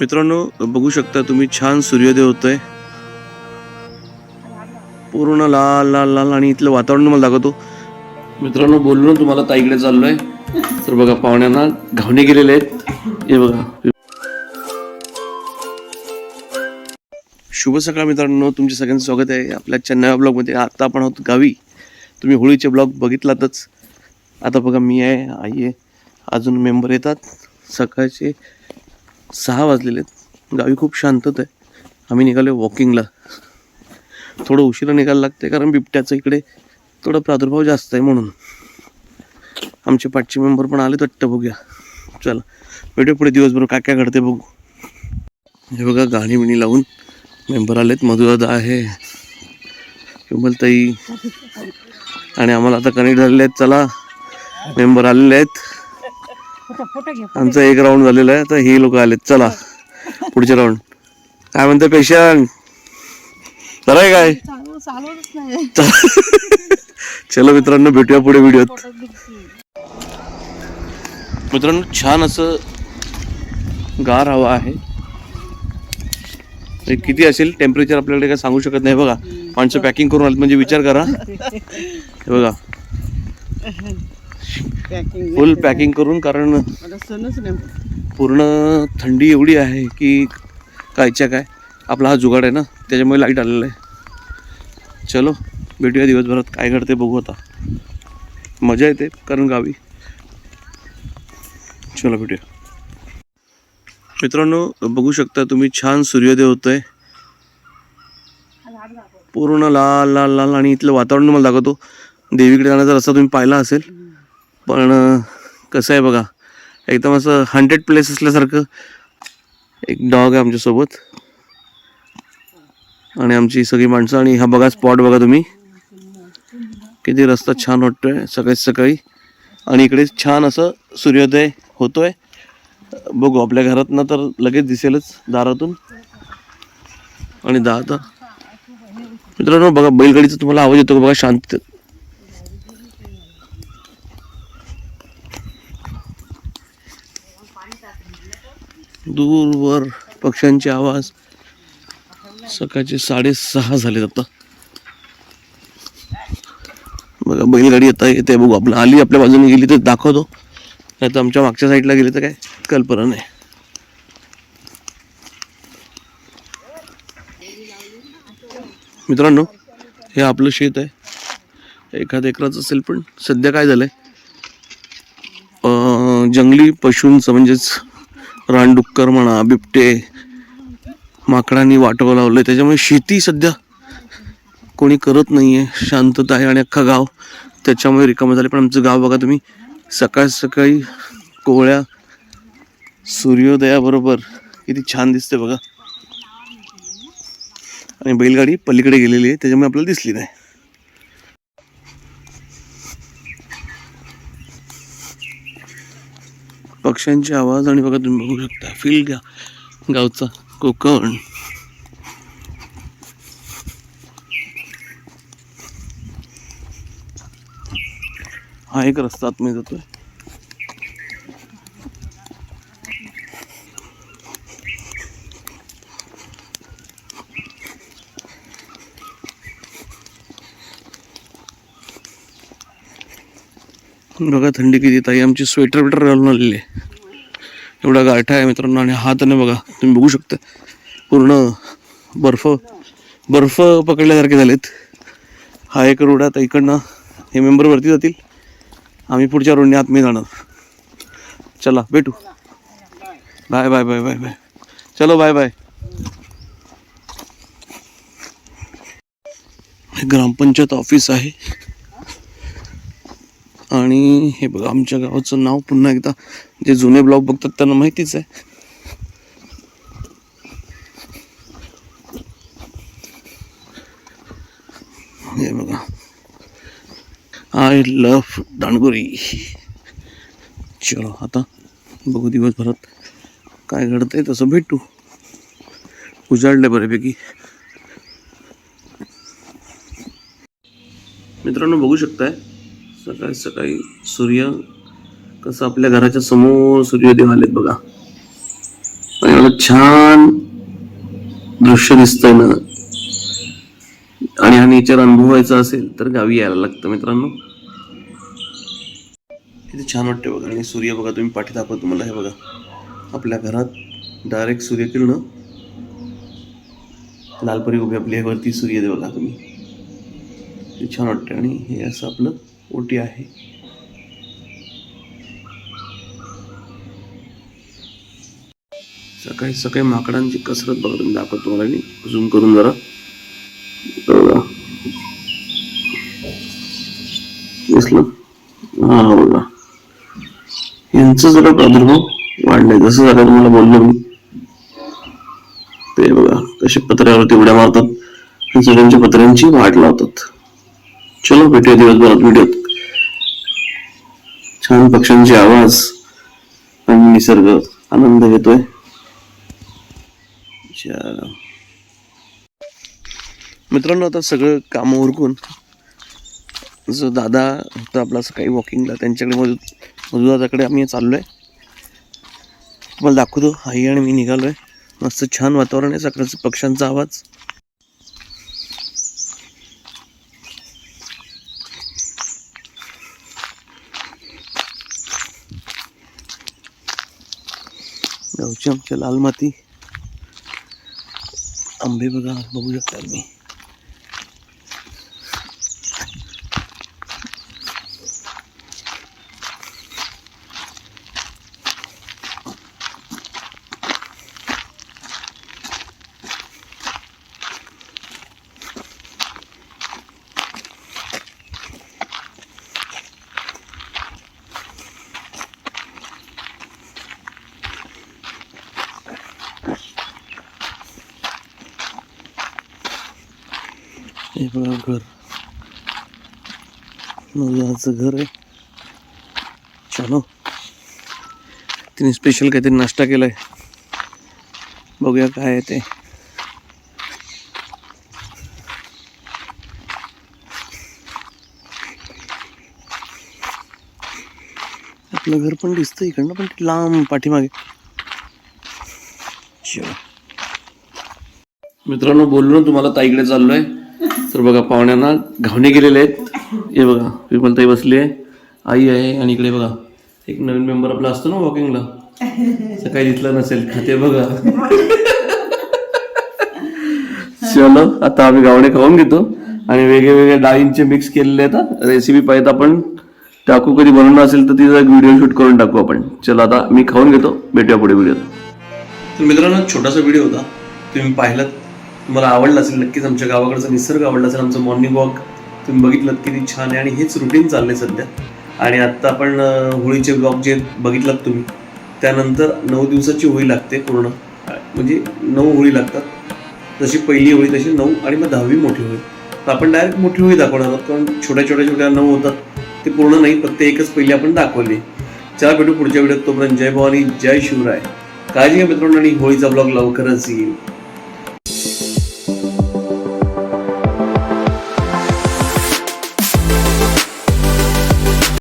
मित्रांनो बघू शकता तुम्ही छान सूर्योदय होतोय. पूर्ण लाल लाल लाल आणि इथलं वातावरण मला दाखवतो. मित्रांनो बोलून तुम्हाला ताईकडे चाललोय. तर बघा पाहुण्यांना घावणे गेलेले आहेत. हे बघा. शुभ सकाळ मित्रांनो तुमचे सगळ्यांचं स्वागत आहे. आपल्या चेन्नई ब्लॉगमध्ये आता आपण आहोत गावी. तुम्ही होळीचे ब्लॉग बघितलातच. आता बघा मी आहे आई आहे. अजून मेंबर येतात. सकाळचे सहा वाजलेले आहेत. गावी खूप शांतता आहे. आम्ही निघालो वॉकिंगला थोडं उशिरा निघायला लागते कारण बिबट्याचं इकडे थोडा प्रादुर्भाव जास्त आहे म्हणून. आमचे पाठचे मेंबर पण आले वाटतं बघूया. चला भेटू पुढे दिवसभर. काय काय घडते बघू. हे बघा गाणी बिणी लावून मेंबर आलेत. मधुदादा आहे. ताई आणि आम्हाला आता कनेक्ट झालेले आहेत. चला मेंबर आलेले आहेत. आमचा एक राऊंड झालेला आहे तर हे लोक आलेत. चला पुढचे राऊंड काय म्हणते पेशंट? बरं आहे काय? चलो मित्रांनो भेटूया पुढे व्हिडिओत. मित्रांनो छान असं गार हवा आहे. किती असेल? टेम्परेचर आपल्याकडे काय सांगू शकत नाही बघा. माणसं पॅकिंग करून आले म्हणजे विचार करा. हे बघा. फुल पॅकिंग करून कारण पूर्ण थंडी एवढी आहे की कायच्या काय? आपला हा जुगाड आहे ना त्याच्यामुळे लाइट आलेला आहे. चलो भेटूया दिवसभरात. काय घडते बघू आता. मजा येते कारण गावी. चलो भेटूया. मित्रांनो बघू शकता तुम्ही छान सूर्योदय होतोय. पूर्ण लाल लाल लाल आणि इथलं वातावरण मला दाखवतो. देवीकडे जाण्याचा रस्ता तुम्ही पाहिला असेल. पण कसं आहे बघा एकदम असं हंड्रेड प्लेस असल्यासारखं एक डॉग आहे आमच्यासोबत. आणि आमची सगळी माणसं आणि हा बघा स्पॉट बघा तुम्ही. किती रस्ता छान वाटतोय सकाळी सकाळी. आणि इकडे छान असं सूर्योदय होतोय. बघू आपल्या घरातनं तर लगेच दिसेलच दारातून. आणि दादा. मित्रांनो बघा बैलगाडीचा तुम्हाला आवाज येतो बघा शांत दूरवर पक्ष्यांचे आवाज. सकाळचे साडेसहा झालेत आता. बघा बैलगाडी येता येते बघू. आपलं आली आपल्या बाजूने गेली तर दाखवतो. नाही तर आमच्या मागच्या साईडला गेली तर काय? कल्पना नाही मित्रांनो हे आपलं शेत आहे. एखाद एकराचं असेल पण सध्या काय झालंय? जंगली पशूंचं म्हणजेच रानडुक्कर म्हणा बिबटे माकडांनी वाटवं लावलं त्याच्यामुळे शेती सध्या कोणी करत नाही आहे शांतता आहे आणि अख्खा गाव त्याच्यामुळे रिकामं झाले पण आमचं गाव बघा तुम्ही सकाळ सकाळी कोवळ्या सूर्योदयाबरोबर किती छान दिसते बघा. आणि बैलगाडी पलीकडे गेलेली आहे त्याच्यामुळे आपल्याला दिसली नाही. पक्ष्यांचे आवाज आणि बघा तुम्ही बघू शकता. फील घ्या. गावचा कोकण. हा एक रस्ता आतमध्ये जातोय. बघा थंडी किती. ताई आमची स्वेटर बिटर घालून आलेली आहे. एवढा गारठा आहे मित्रांनो आणि हात नाही बघा तुम्ही बघू शकता. पूर्ण बर्फ बर्फ पकडल्यासारखे झालेत. हा एक रोड आहे आता इकडनं हे मेंबर वरती जातील. आम्ही पुढच्या रोडने आतमध्ये जाणार. चला भेटू. Bye bye bye bye bye. चलो बाय बाय. हे ग्रामपंचायत ऑफिस आहे. आणि हे बघा आमच्या गावाचं नाव पुन्हा एकदा जे जुने ब्लॉग बघतात त्यांना माहितीच आहे. हे बघा. I love Dandguri. चलो आता बघू दिवसभरात काय घडतंय तसं भेटू. उजाडलं बऱ्यापैकी. मित्रांनो बघू शकताय सकाळी सकाळी सूर्य कसं आपल्या घराच्या समोर सूर्योदय आलेत बघा. आणि एवढं छान दृश्य दिसतंय ना. आणि हा नेचर अनुभवायचा असेल तर गावी यायला लागतं मित्रांनो. किती छान वाटते बघा. आणि सूर्य बघा तुम्ही पाठी दाखवा तुम्हाला हे बघा. आपल्या घरात डायरेक्ट सूर्यकिरण लालपरी उभी आपली वरती सूर्य बघा तुम्ही. छान वाटते आणि हे असं आपलं ओटी आहे. सकाळी सकाळी माकडांची कसरत बघून दाखवतो तुम्हाला मी. झूम करून जरा. हा बघा. यांचं जरा प्रादुर्भाव वाढलाय. जसं झालं तुम्हाला बोललो मी. ते बघा कसे पत्र्यावरती उड्या मारतात आणि सगळ्यांच्या पत्र्यांची वाट लावतात. चलो भेटूया दिवसभरात व्हिडिओत छान पक्ष्यांचे आवाज आणि निसर्ग आनंद घेतोय. मित्रांनो आता सगळं काम उरकून जो दादा होता आपला सकाळी वॉकिंगला त्यांच्याकडे मधु मधुदादाकडे आम्ही चाललोय. तुम्हाला दाखवतो आई आणि मी निघालोय. मस्त छान वातावरण आहे सकाळचं पक्ष्यांचा आवाज. आमच्या लाल माती. आंबे बघा बघू शकता मी हे बघा घर. नवजाचं घर आहे. चालो. तिने स्पेशल काहीतरी नाश्ता केला आहे बघूया काय आहे ते. आपलं घर पण दिसतं इकडनं पण लांब पाठीमागे. मित्रांनो बोललो ना तुम्हाला ताईकडे चाललोय. तर बघा पाहुण्यांना घावणे गेलेले आहेत. हे बघा विमलताई बसली आहे आई आहे आणि इकडे बघा एक नवीन मेंबर आपला असतो ना वॉकिंगला सकाळी दिसला नसेल खाते बघा. चलो आता आम्ही गावणे खाऊन घेतो. आणि वेगळे वेगळे डाळींचे मिक्स केलेले आहेत रेसिपी पाहिजे आपण. टाकू कधी बनवणं असेल तर तिचा एक व्हिडिओ शूट करून टाकू आपण. चलो आता मी खाऊन घेतो. भेटूया पुढे व्हिडिओ मित्रांनो छोटासा व्हिडिओ होता. तुम्ही पाहिलात. तुम्हाला आवडलं असेल नक्कीच आमच्या गावाकडचा निसर्ग आवडला असेल आमचं मॉर्निंग वॉक तुम्ही बघितलं किती छान आहे. आणि हेच रुटीन चाललं आहे सध्या. आणि आत्ता आपण होळीचे ब्लॉग जे बघितलात तुम्ही त्यानंतर नऊ दिवसाची होळी लागते पूर्ण. म्हणजे नऊ होळी लागतात. जशी पहिली होळी तशी नऊ आणि मग दहावी मोठी होळी. तर आपण डायरेक्ट मोठी होळी दाखवणार आहोत कारण छोट्या छोट्या छोट्या नऊ होतात. ते पूर्ण नाही फक्त एकच पहिली आपण दाखवली. चला भेटू पुढच्या व्हिडिओत. तोपर्यंत जय भवानी जय शिवराय. काळजी घ्या मित्रांनो आणि होळीचा ब्लॉग लवकरच येईल.